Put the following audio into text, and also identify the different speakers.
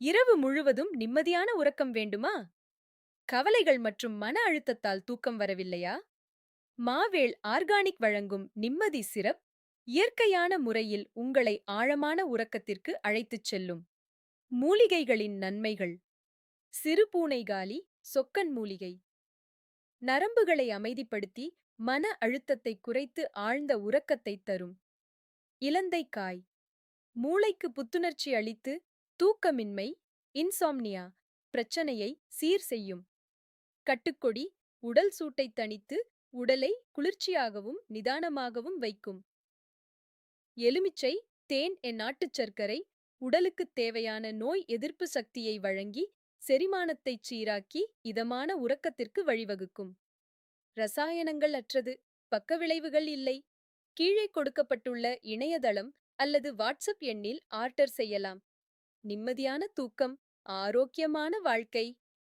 Speaker 1: இரவு முழுவதும் நிம்மதியான உறக்கம் வேண்டுமா? கவலைகள் மற்றும் மன அழுத்தத்தால் தூக்கம் வரவில்லையா? மாவேள் ஆர்கானிக் வழங்கும் நிம்மதி சிரப் இயற்கையான முறையில் உங்களை ஆழமான உறக்கத்திற்கு அழைத்துச் செல்லும். மூலிகைகளின் நன்மைகள். சிறு பூனைகாலி சொக்கன் மூலிகை. நரம்புகளை அமைதிப்படுத்தி மன அழுத்தத்தை குறைத்து ஆழ்ந்த உறக்கத்தை தரும். இலந்தைக்காய் மூளைக்கு புத்துணர்ச்சி அளித்து தூக்கமின்மை இன்சாம்னியா பிரச்சனையை சீர் செய்யும். கட்டுக்கொடி உடல் சூட்டை தணித்து உடலை குளிர்ச்சியாகவும் நிதானமாகவும் வைக்கும். எலுமிச்சை தேன் என் நாட்டுச் சர்க்கரை உடலுக்குத் தேவையான நோய் எதிர்ப்பு சக்தியை வழங்கி செரிமானத்தைச் சீராக்கி இதமான உறக்கத்திற்கு வழிவகுக்கும். ரசாயனங்கள் அற்றது பக்கவிளைவுகள் இல்லை. கீழே கொடுக்கப்பட்டுள்ள இணையதளம் அல்லது வாட்ஸ்அப் எண்ணில் ஆர்டர் செய்யலாம். நிம்மதியான தூக்கம் ஆரோக்கியமான வாழ்க்கை.